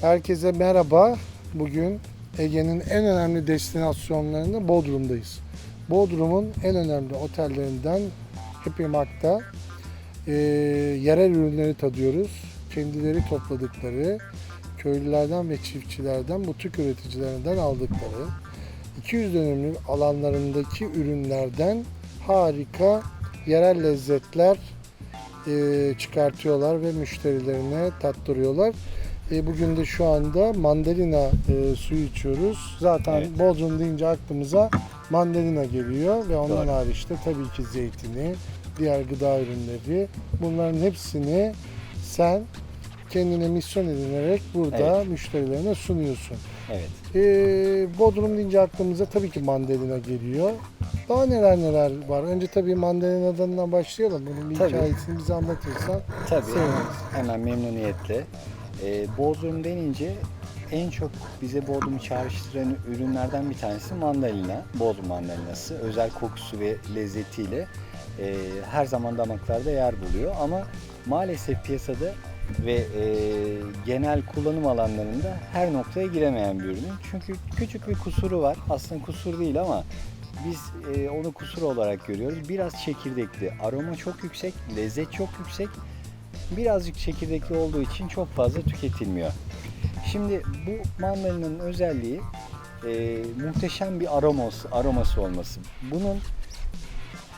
Herkese merhaba. Bugün Ege'nin en önemli destinasyonlarında Bodrum'dayız. Bodrum'un en önemli otellerinden Happy Mark'ta e, yerel ürünleri tadıyoruz. Kendileri topladıkları köylülerden ve çiftçilerden, butik üreticilerinden aldıkları 200 dönümlük alanlarındaki ürünlerden harika yerel lezzetler e, çıkartıyorlar ve müşterilerine tattırıyorlar. E, bugün de şu anda mandalina e, suyu içiyoruz. Zaten Evet. Bodrum deyince aklımıza mandalina geliyor ve ondan Doğru. hariç de tabii ki zeytini, diğer gıda ürünleri. Bunların hepsini sen kendine misyon edinerek burada Evet. müşterilerine sunuyorsun. Evet. E, Bodrum deyince aklımıza tabii ki mandalina geliyor. Daha neler neler var. Önce tabii mandalinadan başlayalım. Bunun bir Tabii. hikayesini bize anlatırsan. Tabii Seviniriz. hemen memnuniyetle. Ee, Bodrum denince en çok bize Bodrum'u çağrıştıran ürünlerden bir tanesi mandalina. Bodrum mandalinası. Özel kokusu ve lezzetiyle e, her zaman damaklarda yer buluyor. Ama maalesef piyasada ve e, genel kullanım alanlarında her noktaya giremeyen bir ürün. Çünkü küçük bir kusuru var. Aslında kusur değil ama biz e, onu kusur olarak görüyoruz. Biraz çekirdekli. Aroma çok yüksek, lezzet çok yüksek. Birazcık çekirdekli olduğu için çok fazla tüketilmiyor. Şimdi bu mandalinanın özelliği e, muhteşem bir aroması, aroması olması. Bunun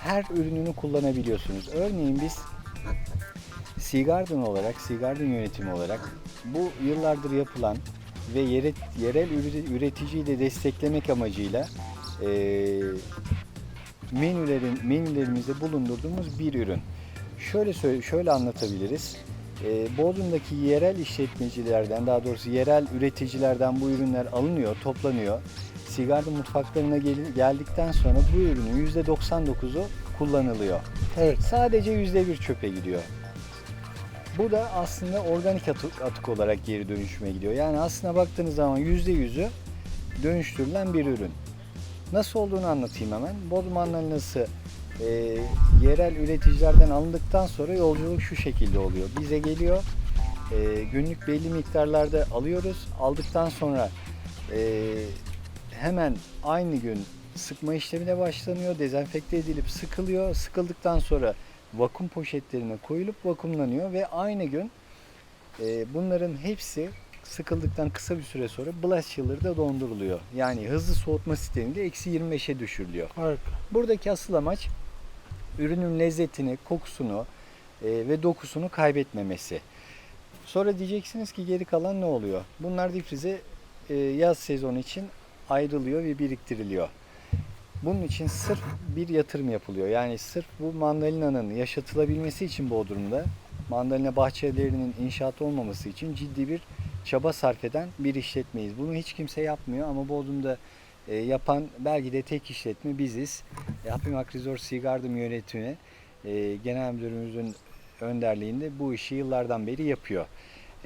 her ürününü kullanabiliyorsunuz. Örneğin biz Sea olarak, Sea yönetimi olarak bu yıllardır yapılan ve yere, yerel üre- üreticiyi de desteklemek amacıyla e, menülerin menülerimizde bulundurduğumuz bir ürün. Şöyle söyle, şöyle anlatabiliriz. E, Bodrum'daki yerel işletmecilerden, daha doğrusu yerel üreticilerden bu ürünler alınıyor, toplanıyor. Sea Garden mutfaklarına gel- geldikten sonra bu ürünün %99'u kullanılıyor. Evet. Sadece %1 çöpe gidiyor. Bu da aslında organik atık, atık olarak geri dönüşüme gidiyor. Yani aslında baktığınız zaman %100'ü dönüştürülen bir ürün. Nasıl olduğunu anlatayım hemen. Bodrum mandalinası e, yerel üreticilerden alındıktan sonra yolculuk şu şekilde oluyor. Bize geliyor, e, günlük belli miktarlarda alıyoruz. Aldıktan sonra e, hemen aynı gün sıkma işlemine başlanıyor. Dezenfekte edilip sıkılıyor. Sıkıldıktan sonra vakum poşetlerine koyulup vakumlanıyor ve aynı gün e, bunların hepsi sıkıldıktan kısa bir süre sonra blast chiller'da donduruluyor. Yani hızlı soğutma sistemiyle eksi 25'e düşürülüyor. Harika. Buradaki asıl amaç ürünün lezzetini, kokusunu e, ve dokusunu kaybetmemesi. Sonra diyeceksiniz ki geri kalan ne oluyor? Bunlar difrize e, yaz sezonu için ayrılıyor ve biriktiriliyor. Bunun için sırf bir yatırım yapılıyor. Yani sırf bu mandalinanın yaşatılabilmesi için Bodrum'da mandalina bahçelerinin inşaat olmaması için ciddi bir çaba sarf eden bir işletmeyiz. Bunu hiç kimse yapmıyor ama Bodrum'da e, yapan belki de tek işletme biziz. E, Happy Mark Resort Sea Garden yönetimi e, genel müdürümüzün önderliğinde bu işi yıllardan beri yapıyor.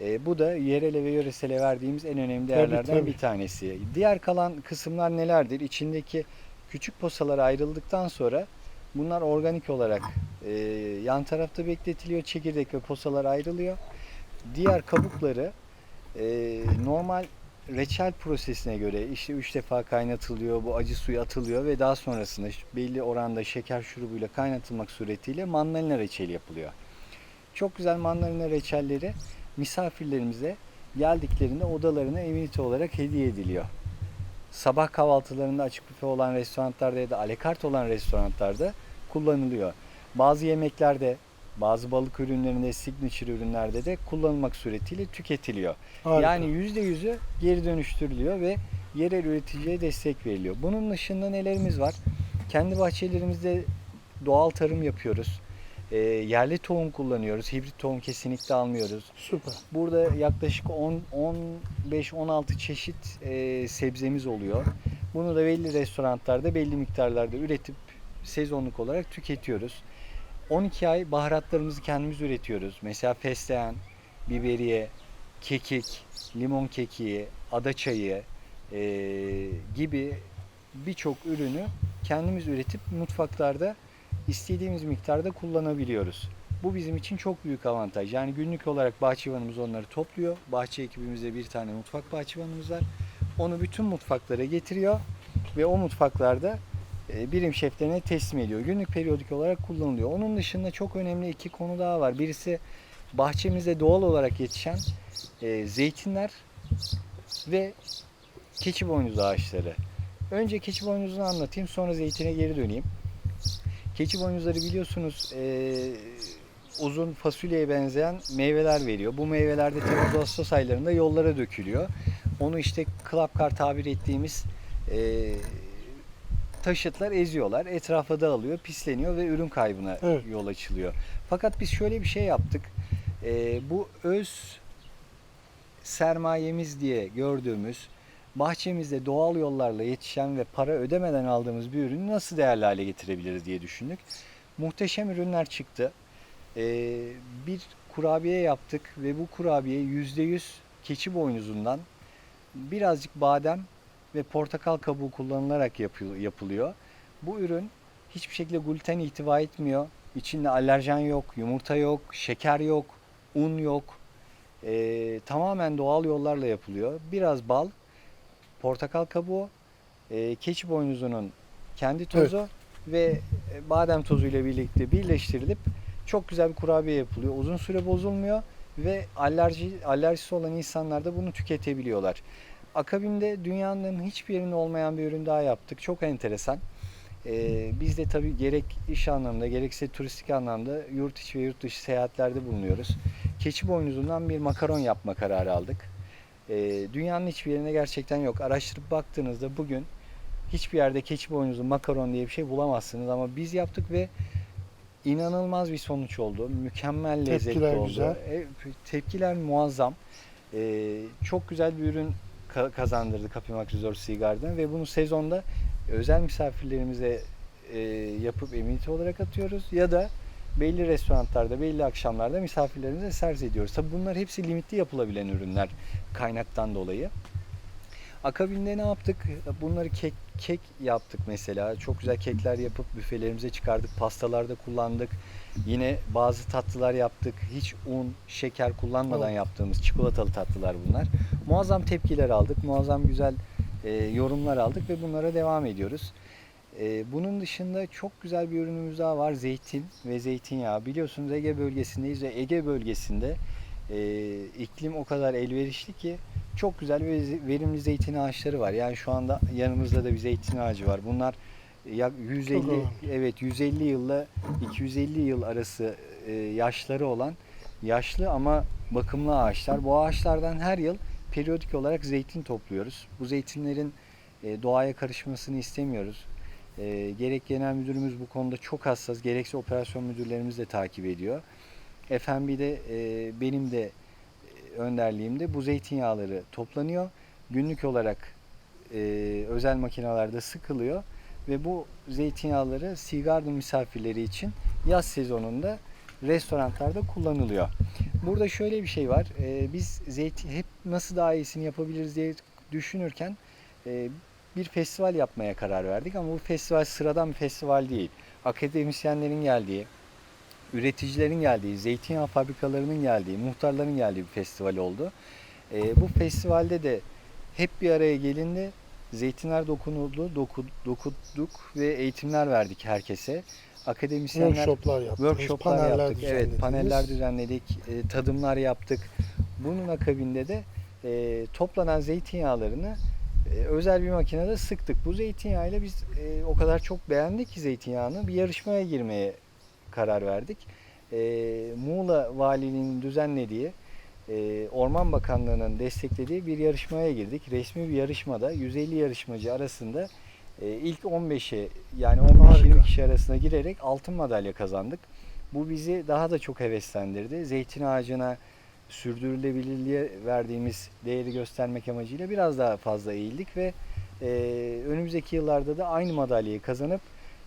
E, bu da yerele ve yöresele verdiğimiz en önemli değerlerden tabii. bir tanesi. Diğer kalan kısımlar nelerdir? İçindeki küçük posalar ayrıldıktan sonra bunlar organik olarak e, yan tarafta bekletiliyor. Çekirdek ve posalar ayrılıyor. Diğer kabukları e, normal reçel prosesine göre işte 3 defa kaynatılıyor, bu acı suyu atılıyor ve daha sonrasında belli oranda şeker şurubuyla kaynatılmak suretiyle mandalina reçeli yapılıyor. Çok güzel mandalina reçelleri misafirlerimize geldiklerinde odalarına eminite olarak hediye ediliyor. Sabah kahvaltılarında açık büfe olan restoranlarda ya da alekart olan restoranlarda kullanılıyor. Bazı yemeklerde, bazı balık ürünlerinde, signature ürünlerde de kullanılmak suretiyle tüketiliyor. Harika. Yani %100'ü geri dönüştürülüyor ve yerel üreticiye destek veriliyor. Bunun dışında nelerimiz var? Kendi bahçelerimizde doğal tarım yapıyoruz. Ee, yerli tohum kullanıyoruz. Hibrit tohum kesinlikle almıyoruz. Süper. Burada yaklaşık 10 15-16 çeşit e, sebzemiz oluyor. Bunu da belli restoranlarda belli miktarlarda üretip sezonluk olarak tüketiyoruz. 12 ay baharatlarımızı kendimiz üretiyoruz. Mesela fesleğen, biberiye, kekik, limon kekiği, ada çayı e, gibi birçok ürünü kendimiz üretip mutfaklarda istediğimiz miktarda kullanabiliyoruz. Bu bizim için çok büyük avantaj. Yani günlük olarak bahçıvanımız onları topluyor. Bahçe ekibimizde bir tane mutfak bahçıvanımız var. Onu bütün mutfaklara getiriyor ve o mutfaklarda birim şeflerine teslim ediyor. Günlük periyodik olarak kullanılıyor. Onun dışında çok önemli iki konu daha var. Birisi bahçemizde doğal olarak yetişen e, zeytinler ve keçi boynuzu ağaçları. Önce keçi boynuzunu anlatayım sonra zeytine geri döneyim. Keçi boynuzları biliyorsunuz e, uzun fasulyeye benzeyen meyveler veriyor. Bu meyveler de Temmuz Ağustos aylarında yollara dökülüyor. Onu işte klapkar tabir ettiğimiz e, taşıtlar eziyorlar. Etrafa dağılıyor, pisleniyor ve ürün kaybına Evet. yol açılıyor. Fakat biz şöyle bir şey yaptık. E, bu öz sermayemiz diye gördüğümüz bahçemizde doğal yollarla yetişen ve para ödemeden aldığımız bir ürünü nasıl değerli hale getirebiliriz diye düşündük. Muhteşem ürünler çıktı. Ee, bir kurabiye yaptık ve bu kurabiye %100 keçi boynuzundan birazcık badem ve portakal kabuğu kullanılarak yapı- yapılıyor. Bu ürün hiçbir şekilde gluten ihtiva etmiyor. İçinde alerjen yok, yumurta yok, şeker yok, un yok. Ee, tamamen doğal yollarla yapılıyor. Biraz bal, portakal kabuğu, e, keçi boynuzunun kendi tozu ve e, badem tozu ile birlikte birleştirilip çok güzel bir kurabiye yapılıyor. Uzun süre bozulmuyor ve alerji alerjisi olan insanlar da bunu tüketebiliyorlar. Akabinde dünyanın hiçbir yerinde olmayan bir ürün daha yaptık. Çok enteresan. Ee, biz de tabii gerek iş anlamında gerekse turistik anlamda yurt içi ve yurt dışı seyahatlerde bulunuyoruz. Keçi boynuzundan bir makaron yapma kararı aldık. Ee, dünyanın hiçbir yerinde gerçekten yok. Araştırıp baktığınızda bugün hiçbir yerde keçi boynuzu makaron diye bir şey bulamazsınız ama biz yaptık ve inanılmaz bir sonuç oldu. Mükemmel lezzetli Tepkiler oldu. güzel. E, tepkiler muazzam. Ee, çok güzel bir ürün kazandırdı Kapimak Resort Sea Garden ve bunu sezonda özel misafirlerimize e, yapıp emniyeti olarak atıyoruz ya da belli restoranlarda, belli akşamlarda misafirlerimize servis ediyoruz. Tabi bunlar hepsi limitli yapılabilen ürünler kaynaktan dolayı. Akabinde ne yaptık? Bunları kek, kek yaptık mesela. Çok güzel kekler yapıp büfelerimize çıkardık. Pastalarda kullandık. Yine bazı tatlılar yaptık. Hiç un, şeker kullanmadan Evet. yaptığımız çikolatalı tatlılar bunlar. Muazzam tepkiler aldık. Muazzam güzel e, yorumlar aldık ve bunlara devam ediyoruz. E, bunun dışında çok güzel bir ürünümüz daha var. Zeytin ve zeytinyağı. Biliyorsunuz Ege bölgesindeyiz ve Ege bölgesinde e, iklim o kadar elverişli ki çok güzel ve verimli zeytin ağaçları var. Yani şu anda yanımızda da bir zeytin ağacı var. Bunlar yak 150 önemli. evet 150 yılla 250 yıl arası e, yaşları olan yaşlı ama bakımlı ağaçlar. Bu ağaçlardan her yıl periyodik olarak zeytin topluyoruz. Bu zeytinlerin e, doğaya karışmasını istemiyoruz. E, gerek genel müdürümüz bu konuda çok hassas, gerekse operasyon müdürlerimiz de takip ediyor. FMB'de e, benim de e, önderliğimde bu zeytinyağları toplanıyor. Günlük olarak e, özel makinelerde sıkılıyor ve bu zeytinyağları Sea misafirleri için yaz sezonunda restoranlarda kullanılıyor. Burada şöyle bir şey var. E, biz zeytin hep nasıl daha iyisini yapabiliriz diye düşünürken e, bir festival yapmaya karar verdik ama bu festival sıradan bir festival değil. Akademisyenlerin geldiği, üreticilerin geldiği, zeytinyağı fabrikalarının geldiği, muhtarların geldiği bir festival oldu. E, bu festivalde de hep bir araya gelindi. Zeytinler dokunuldu, doku, dokuduk ve eğitimler verdik herkese. Akademisyenler Workshoplar yaptınız, workshoplar paneller yaptık. Evet, paneller düzenledik, e, tadımlar yaptık. Bunun akabinde de e, toplanan zeytinyağlarını e, özel bir makinede sıktık. Bu zeytinyağıyla biz e, o kadar çok beğendik ki zeytinyağını bir yarışmaya girmeye karar verdik. E, Muğla Valiliğinin düzenlediği, e, Orman Bakanlığı'nın desteklediği bir yarışmaya girdik. Resmi bir yarışmada 150 yarışmacı arasında e, ilk 15'e yani 15-20 Harika. kişi arasına girerek altın madalya kazandık. Bu bizi daha da çok heveslendirdi. Zeytin ağacına sürdürülebilirliğe verdiğimiz değeri göstermek amacıyla biraz daha fazla eğildik ve e, önümüzdeki yıllarda da aynı madalyayı kazanıp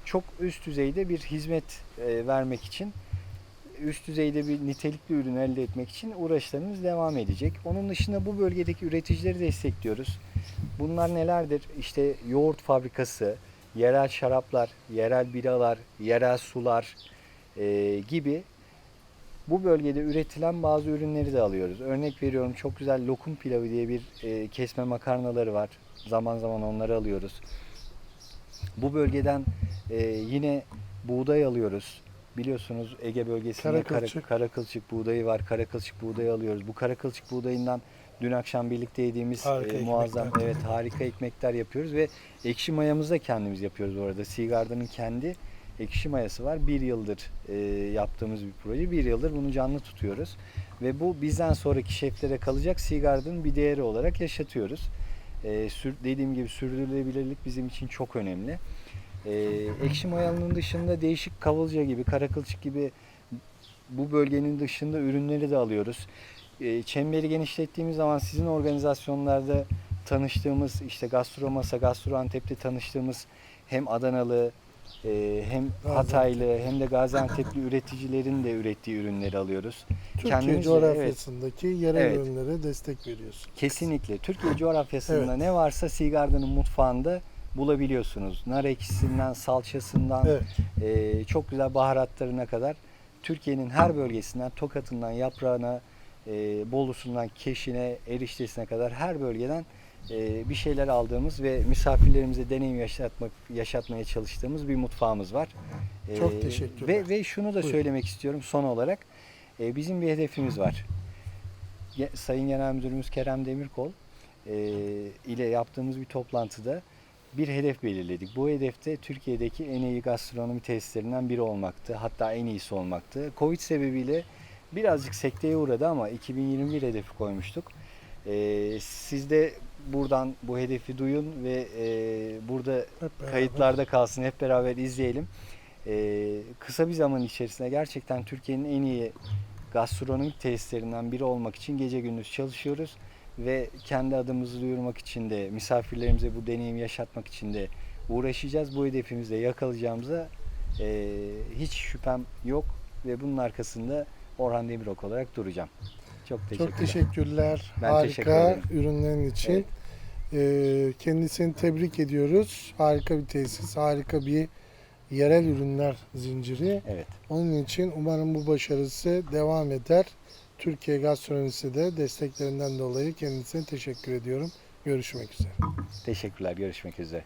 çok üst düzeyde bir hizmet e, vermek için üst düzeyde bir nitelikli ürün elde etmek için uğraşlarımız devam edecek. Onun dışında bu bölgedeki üreticileri destekliyoruz. Bunlar nelerdir? İşte yoğurt fabrikası, yerel şaraplar, yerel biralar, yerel sular e, gibi bu bölgede üretilen bazı ürünleri de alıyoruz. Örnek veriyorum çok güzel lokum pilavı diye bir e, kesme makarnaları var. Zaman zaman onları alıyoruz. Bu bölgeden e, yine buğday alıyoruz. Biliyorsunuz Ege bölgesinde Karakılçık. kara, karakılçık buğdayı var. Karakılçık buğdayı alıyoruz. Bu karakılçık buğdayından dün akşam birlikte yediğimiz Harika e, muazzam ekmekler. evet harika ekmekler yapıyoruz ve ekşi mayamızı da kendimiz yapıyoruz orada. Seagard'ın kendi ekşi mayası var. Bir yıldır e, yaptığımız bir proje. Bir yıldır bunu canlı tutuyoruz. Ve bu bizden sonraki şeflere kalacak Seagard'ın bir değeri olarak yaşatıyoruz. E, dediğim gibi sürdürülebilirlik bizim için çok önemli. E, ekşi mayalının dışında değişik kavulca gibi, karakılçık gibi bu bölgenin dışında ürünleri de alıyoruz. E, çemberi genişlettiğimiz zaman sizin organizasyonlarda tanıştığımız işte Gastromasa, Gastro Antep'te tanıştığımız hem Adanalı e, hem Hataylı hem de Gaziantep'li üreticilerin de ürettiği ürünleri alıyoruz. Türkiye Kendimiz coğrafyasındaki yerel Evet. ürünlere destek veriyorsun. Kesinlikle. Türkiye coğrafyasında Evet. ne varsa Seagard'ın mutfağında bulabiliyorsunuz. Nar ekşisinden, salçasından, Evet. e, çok güzel baharatlarına kadar Türkiye'nin her bölgesinden, Tokat'ından yaprağına, e, Bolu'sundan keşine, eriştesine kadar her bölgeden bir şeyler aldığımız ve misafirlerimize deneyim yaşatmak yaşatmaya çalıştığımız bir mutfağımız var. E, Çok teşekkürler. Ve, ve şunu da Buyurun. söylemek istiyorum son olarak. E, bizim bir hedefimiz var. Sayın Genel Müdürümüz Kerem Demirkol e, ile yaptığımız bir toplantıda bir hedef belirledik. Bu hedefte Türkiye'deki en iyi gastronomi tesislerinden biri olmaktı. Hatta en iyisi olmaktı. Covid sebebiyle birazcık sekteye uğradı ama 2021 hedefi koymuştuk. E, siz de buradan bu hedefi duyun ve e, burada kayıtlarda kalsın. Hep beraber izleyelim. E, kısa bir zaman içerisinde gerçekten Türkiye'nin en iyi gastronomik tesislerinden biri olmak için gece gündüz çalışıyoruz ve kendi adımızı duyurmak için de misafirlerimize bu deneyimi yaşatmak için de uğraşacağız. Bu hedefimizde yakalayacağımıza e, hiç şüphem yok ve bunun arkasında Orhan Demirok olarak duracağım. Çok teşekkürler. Çok teşekkürler. Ben Harika teşekkür ederim. ürünlerin için. Ee, kendisini tebrik ediyoruz. Harika bir tesis, harika bir yerel ürünler zinciri. Evet. Onun için umarım bu başarısı devam eder. Türkiye gastronomisi de desteklerinden dolayı kendisine teşekkür ediyorum. Görüşmek üzere. Teşekkürler. Görüşmek üzere.